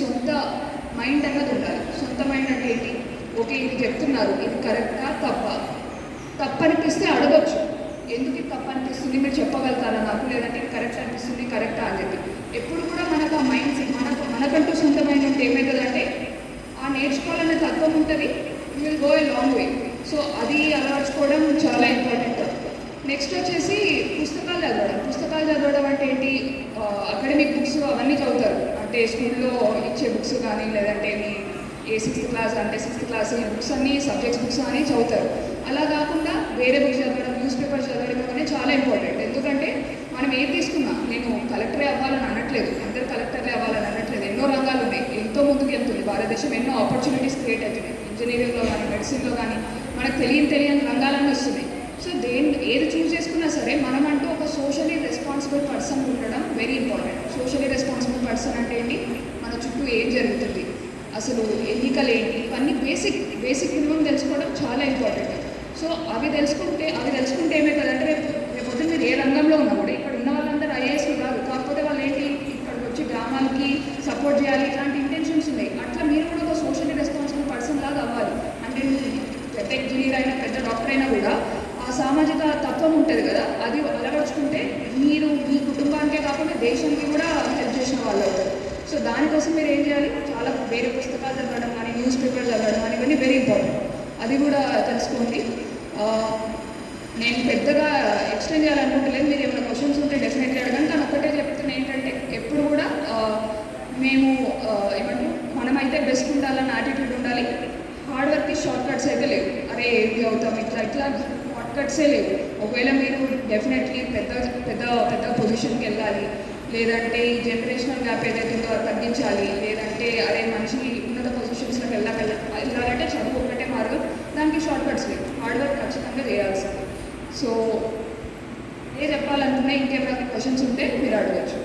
సొంత మైండ్ అన్నది ఉండాలి. సొంత మైండ్ అంటే ఏంటి? ఓకే ఇది చెప్తున్నారు ఇది కరెక్టా తప్ప తప్ప? అనిపిస్తే అడగొచ్చు. ఎందుకు ఇది తప్పు అనిపిస్తుంది మీరు చెప్పగలుగుతారా నాకు? లేదంటే ఇది కరెక్ట్ అనిపిస్తుంది కరెక్టా అని చెప్పి. ఎప్పుడు కూడా మనకు ఆ మైండ్ మనకు మనకంటూ సొంత మైండ్ ఉంటే ఏమవుతుందంటే ఆ నేర్చుకోవాలనే తత్వం ఉంటుంది. Will go a long way so అది అలవర్చుకోవడం చాలా ఇంపార్టెంట్ నెక్స్ట్ వచ్చేసి పుస్తకాలు చదవడం. పుస్తకాలు చదవడం అంటే ఏంటి? అకాడమిక్ బుక్స్ అవన్నీ చదువుతారు. అంటే స్కూల్లో ఇచ్చే బుక్స్ కానీ లేదంటే మీ ఏ సిక్స్త్ క్లాస్ అంటే సిక్స్త్ క్లాస్ బుక్స్ అన్ని సబ్జెక్ట్స్ బుక్స్ అని చదువుతారు. అలా కాకుండా వేరే బుక్స్ చదవడం న్యూస్ పేపర్ చదవడం అనేది చాలా ఇంపార్టెంట్ ఎందుకంటే మనం ఏం తీసుకున్నా నేను కలెక్టరే అవ్వాలని అనట్లేదు. అందరు కలెక్టర్లే అవ్వాలని అనట్లేదు. ఎన్నో రంగాలు ఉన్నాయి. ఎంతో ముందుకు వెళ్తుంది. భారతదేశం ఎన్నో ఆపర్చునిటీస్ క్రియేట్ అవుతున్నాయి. ఇంజనీరింగ్లో కానీ మెడిసిన్లో కానీ మనకు తెలియని తెలియని రంగాలన్నీ వస్తున్నాయి. సో దేని ఏది చూస్ చేసుకున్నా సరే మనం అంటూ ఒక సోషలీ రెస్పాన్సిబుల్ పర్సన్ ఉండడం very important socially responsible person అంటే ఏంటి? మన చుట్టూ ఏం జరుగుతుంది? అసలు ఎన్నికలు ఏంటి? ఇవన్నీ బేసిక్ బేసిక్ మినిమం తెలుసుకోవడం చాలా ఇంపార్టెంట్ సో అవి తెలుసుకుంటే అవి తెలుసుకుంటే ఏమవుతుందంటే రేపు రేపు పొద్దున్న మీరు ఏ రంగంలో ఉన్నా కూడా ఇక్కడ ఉన్న వాళ్ళందరూ ఐఏఎస్లు కాదు కాకపోతే వాళ్ళు ఏంటి? ఇక్కడికి వచ్చి గ్రామాలకి సపోర్ట్ చేయాలి ఇలాంటి ఇంటెన్షన్స్ ఉన్నాయి. అట్లా మీరు కూడా ఒక సోషల్లీ రెస్పాన్సిబుల్ పర్సన్ లాగా అవ్వాలి. అంటే పెద్ద ఇంజనీర్ అయినా పెద్ద డాక్టర్ అయినా కూడా సామాజిక తత్వం ఉంటుంది కదా అది అలవరుచుకుంటే మీరు మీ కుటుంబానికే కాకుండా దేశానికి కూడా హెల్ప్ చేసిన వాళ్ళు అవుతారు. సో దానికోసం మీరు ఏం చేయాలి? చాలా వేరే పుస్తకాలు చదవడం కానీ న్యూస్ పేపర్ చదవడం కానీ ఇవన్నీ వెరీ ఇంపార్టెంట్ అది కూడా తెలుసుకోండి. నేను పెద్దగా ఎక్స్ప్లెయిన్ చేయాలనుకుంటలేదు. మీరు ఏమైనా క్వశ్చన్స్ ఉంటే డెఫినెట్లీ అడగండి. కానీ ఒక్కటే చెప్తున్నా ఏంటంటే ఎప్పుడు కూడా మేము ఏమంటాం మనమైతే బెస్ట్ ఉండాలన్న యాటిట్యూడ్ ఉండాలి. హార్డ్ వర్క్కి షార్ట్ కట్స్ అయితే లేవు. అరే ఏది అవుతాం ఇట్లా ఇట్లా. షార్ట్ కట్సే లేవు. ఒకవేళ మీరు డెఫినెట్లీ పెద్ద పెద్ద పెద్ద పొజిషన్కి వెళ్ళాలి లేదంటే ఈ జనరేషనల్ గ్యాప్ ఏదైతే ఉందో అది తగ్గించాలి లేదంటే అరే మంచి ఉన్నత పొజిషన్స్లోకి వెళ్ళాక వెళ్ళాలంటే చదువు ఒక్కటే మార్గం దానికి షార్ట్ కట్స్ లేవు. హార్డ్ వర్క్ ఖచ్చితంగా చేయాల్సింది. సో ఏ చెప్పాలనుకున్నా ఇంకేమైనా క్వశ్చన్స్ ఉంటే మీరు అడగచ్చు.